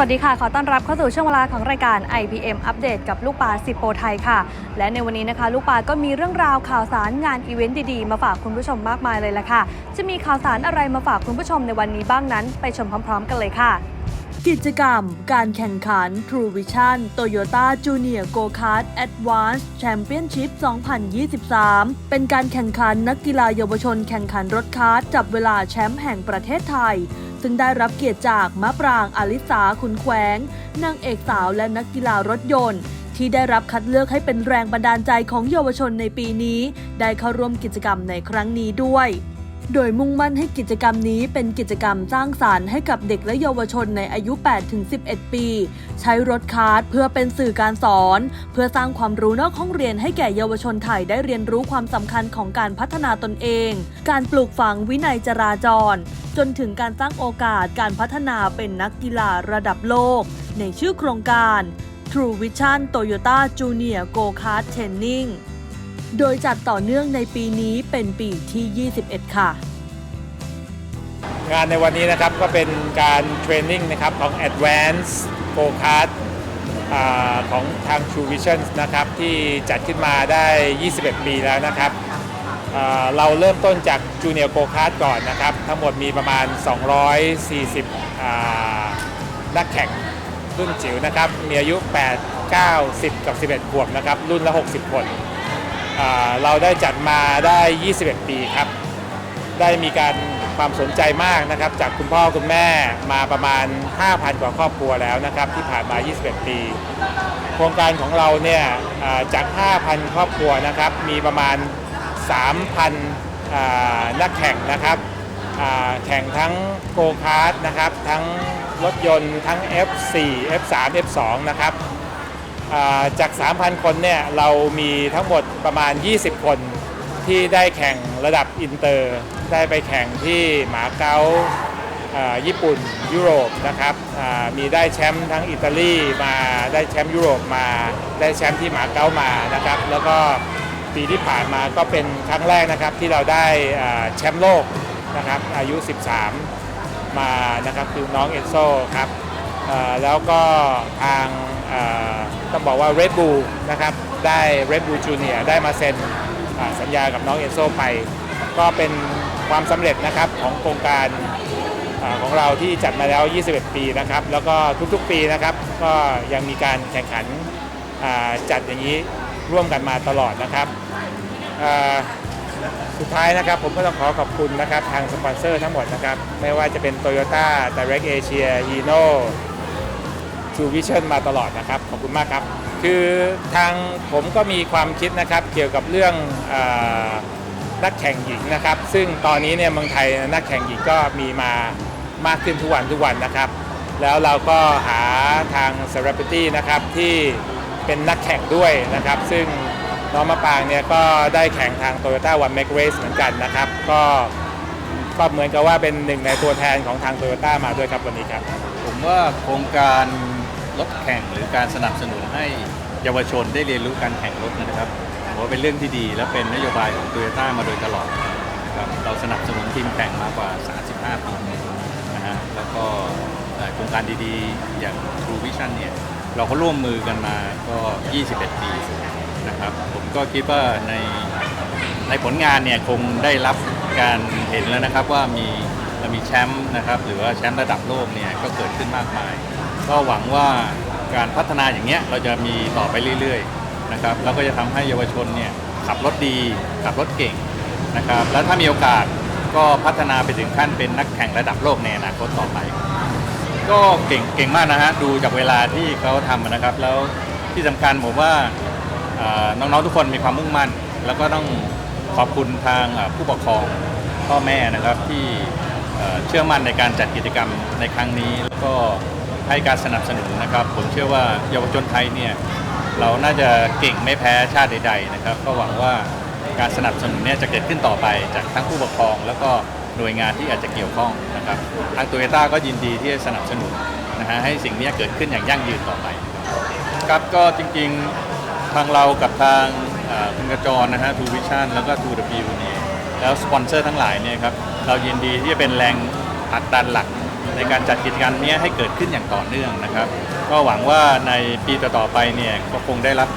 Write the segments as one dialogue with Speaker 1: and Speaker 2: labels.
Speaker 1: วัสดีค่ะ ขอต้อนรับเข้าสู่ช่วงเวลาของรายการ IPM อัปเดตกับลูกปลาสิบโปรไทยค่ะ และในวันนี้นะคะ ลูกปลาก็มีเรื่องราวข่าวสารงานอีเวนต์ดีๆ มาฝากคุณผู้ชมมากมายเลยละค่ะ จะมีข่าวสารอะไรมาฝากคุณผู้ชมในวันนี้บ้างนั้น ไปชมพร้อม ๆ กันเลยค่ะ กิจกรรม การแข่งขัน True Vision Toyota Junior Go Kart Advanced Championship 2023 เป็นการแข่งขันนักกีฬาเยาวชนแข่งขันรถคาร์ทจับเวลาแชมป์แห่งประเทศไทย ซึ่งได้รับเกียรติจากมะปรางอลิสาขุนแขวงนางเอกสาวและนักกีฬารถยนต์ ที่ได้รับคัดเลือกให้เป็นแรงบันดาลใจของเยาวชนในปีนี้ ได้เข้าร่วมกิจกรรมในครั้งนี้ด้วย โดยมุ่งมั่นให้กิจกรรมนี้เป็นกิจกรรมสร้างสารรค์ให้กับเด็กและเยาวชนในอายุ 8-11 ปี ใช้รถคาร์ทเพื่อเป็นสื่อการสอน เพื่อสร้างความรู้นอกห้องเรียนให้แก่เยาวชนไทยได้เรียนรู้ความสำคัญของการพัฒนาตนเอง การปลูกฝังวินัยจราจร จนถึงการสร้างโอกาสการพัฒนาเป็นนักกีฬาระดับโลก ในชื่อโครงการ True Vision Toyota Junior Go Kart Training โดยจัดต่อเนื่องในปีนี้เป็นปีที่ 21 ค่ะ
Speaker 2: งานในวันนี้นะครับก็เป็นการเทรนนิ่งนะครับของ Advance Go Kart อของทาง True Vision นะครับที่จัดขึ้นมาได้ 21 ปีแล้วนะครับเราเริ่มต้นจาก Junior Go Kart ก่อนนะครับ ทั้งหมดมีประมาณ 240อ่านักแข่งรุ่นจิ๋วนะครับ มีอายุ 8 9 10 กับ 11 ขวบนะครับ รุ่นละ 60 คน เราได้จัดมาได้ 21 ปีครับ ได้มีการความสนใจมากนะครับ จากคุณพ่อคุณแม่มาประมาณ 5,000 กว่าครอบครัวแล้วนะครับ ที่ผ่านมา 21 ปี โครงการของเราเนี่ยจาก 5,000 ครอบครัวนะครับ มีประมาณ 3,000 นักแข่งนะครับแข่งทั้งโกคาร์ทนะครับ ทั้งรถยนต์ทั้ง F4 F3 F2 นะครับ จาก 3,000 คนเนี่ยเรามีทั้งหมดประมาณ 20 คนที่ได้แข่งระดับอินเตอร์ ได้ไปแข่งที่หมาเก๊าญี่ปุ่นยุโรปนะครับมีได้แชมป์ทั้งอิตาลีมาได้แชมป์ยุโรปมา ได้แชมป์ที่หมาเก๊ามานะครับ แล้วก็ปีที่ผ่านมาก็เป็นครั้งแรกนะครับที่เราได้แชมป์โลกนะครับอายุ 13 มานะครับคือน้องเอนโซครับแล้วก็ทาง ต้องบอกว่า Red Bull นะครับได้ Red Bull Junior ได้มาเซ็นสัญญากับน้องเอนโซไป ก็เป็นความสำเร็จนะครับของโครงการอของเราที่จัดมาแล้ว 21 ปีนะครับ แล้วก็ทุกๆปีนะครับ ก็ยังมีการแข่งขันจัดอย่างนี้ร่วมกันมาตลอดนะครับ สุดท้ายนะครับผมก็ต้องขอขอบคุณนะครับทางสปอนเซอร์ทั้งหมดนะครับ ไม่ว่าจะเป็น Toyota Direct Asia Hino True Vision มาตลอดนะครับ ขอบคุณมากครับ คือทางผมก็มีความคิดนะครับเกี่ยวกับเรื่องอนักแข่งหญิงนะครับ ซึ่งตอนนี้เนี่ยเมืองไทยนักแข่งหญิงก็มีมามากขึ้นทุกวันทุกวันนะครับ แล้วเราก็หาทาง Celebrity นะครับที่เป็นนักแข่งด้วยนะครับ ซึ่งน้องมะปางเนี่ยก็ได้แข่งทาง Toyota One Make Race เหมือนกันนะครับ ก็ก็เหมือนกับว่าเป็นหนึ่งในตัวแทนของทาง Toyota มาด้วยครับวันนี้ครับ
Speaker 3: ผมว่าโครงการ รถแข่งหรือการสนับสนุนให้เยาวชนได้เรียนรู้การแข่งรถนะครับผมว่าเป็นเรื่องที่ดีและเป็นนโยบายของโตโยต้ามาโดยตลอดครับเราสนับสนุนทีมแข่งมากว่า 35 ปีนะฮะแล้วก็โครงการดีๆ อย่าง True Vision เนี่ยเราก็ร่วมมือกันมาก็ 21 ปีนะครับ ผมก็คิดว่าในในผลงานเนี่ยคงได้รับการเห็นแล้วนะครับว่ามีมีแชมป์นะครับหรือว่าแชมป์ระดับโลกเนี่ยก็เกิดขึ้นมากมาย ก็หวังว่าการพัฒนาอย่างเงี้ยเราจะมีต่อไปเรื่อยๆนะครับแล้วก็จะทำให้เยาวชนเนี่ยขับรถดี ขับรถเก่งนะครับแล้วถ้ามีโอกาสก็พัฒนาไปถึงขั้นเป็นนักแข่งระดับโลกในอนาคตต่อไป ก็เก่งเก่งมากนะฮะดูจากเวลาที่เขาทำนะครับ แล้วที่สำคัญผมว่าน้องๆทุกคนมีความมุ่งมั่น แล้วก็ต้องขอบคุณทางผู้ปกครองพ่อแม่นะครับที่เชื่อมั่นในการจัดกิจกรรมในครั้งนี้แล้วก็ ให้การสนับสนุนนะครับ ผมเชื่อว่าเยาวชนไทยเนี่ยเราน่าจะเก่งไม่แพ้ชาติใดๆนะครับ ก็หวังว่าการสนับสนุนเนี่ยจะเกิดขึ้นต่อไปจากทั้งผู้ปกครอง แล้วก็หน่วยงานที่อาจจะเกี่ยวข้องนะครับทางโตโยต้าก็ยินดีที่จะสนับสนุนนะฮะให้สิ่งนี้เกิดขึ้นอย่างยั่งยืนต่อไปครับก็จริงๆทางเรากับทางคุณกระจรนะฮะทูวิชั่นแล้วก็ทูดเนี่ยแล้วสปอนเซอร์ทั้งหลายเนี่ยครับเรายินดีที่จะเป็นแรงผลักดันหลัก ในการจัดกิจกรรมนี้ให้เกิดขึ้นอย่างต่อเนื่องนะครับ ก็หวังว่าในปีต่อๆไปเนี่ยก็คงได้รับ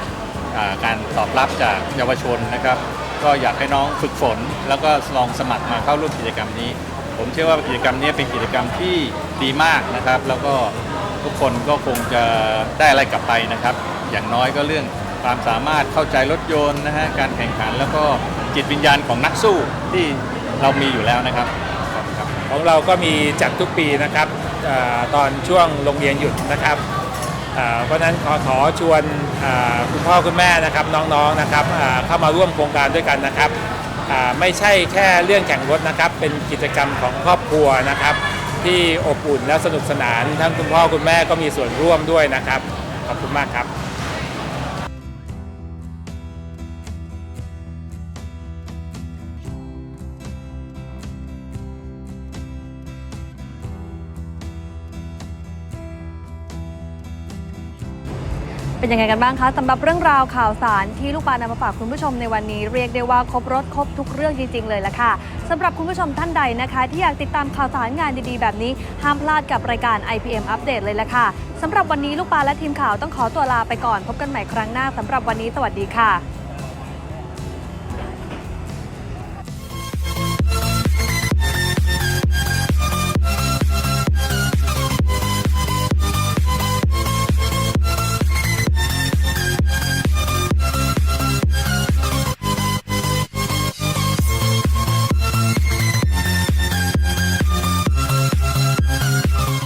Speaker 3: การตอบรับจากเยาวชนนะครับ ก็อยากให้น้องฝึกฝน แล้วก็ลองสมัครมาเข้าร่วมกิจกรรมนี้ ผมเชื่อว่ากิจกรรมนี้เป็นกิจกรรมที่ดีมากนะครับ แล้วก็ทุกคนก็คงจะได้อะไรกลับไปนะครับ อย่างน้อยก็เรื่องความสามารถเข้าใจรถยนต์นะฮะการแข่งขันแล้วก็จิตวิญญาณของนักสู้ที่เรามีอยู่แล้วนะครับ ขอ
Speaker 2: งเราก็มีจัดทุกปีนะครับอตอนช่วงโรงเรียนหยุดนะครับเพราะนั้นขอขอชวนคุณพ่อคุณแม่นะครับน้องๆนะครับเข้ามาร่วมโครงการด้วยกันนะครับไม่ใช่แค่เรื่องแข่งรถนะครับ เป็นกิจกรรมของครอบครัวนะครับ ที่อบอุ่นและสนุกสนานทั้งคุณพ่อคุณแม่ก็มีส่วนร่วมด้วยนะครับ ขอบคุณมากครับ
Speaker 4: เป็นยังไงกันบ้างคะสำหรับเรื่องราวข่าวสารที่ลูกปลานำมาฝากคุณผู้ชมในวันนี้ เรียกได้ว่าครบรถครบทุกเรื่องจริงๆเลยละค่ะสำหรับคุณผู้ชมท่านใดนะคะ ที่อยากติดตามข่าวสารงานดีๆ แบบนี้ ห้ามพลาดกับรายการ IPM อัปเดตเลยละค่ะสำหรับวันนี้ลูกปลาและทีมข่าวต้องขอตัวลาไปก่อน พบกันใหม่ครั้งหน้าสำหรับวันนี้สวัสดีค่ะ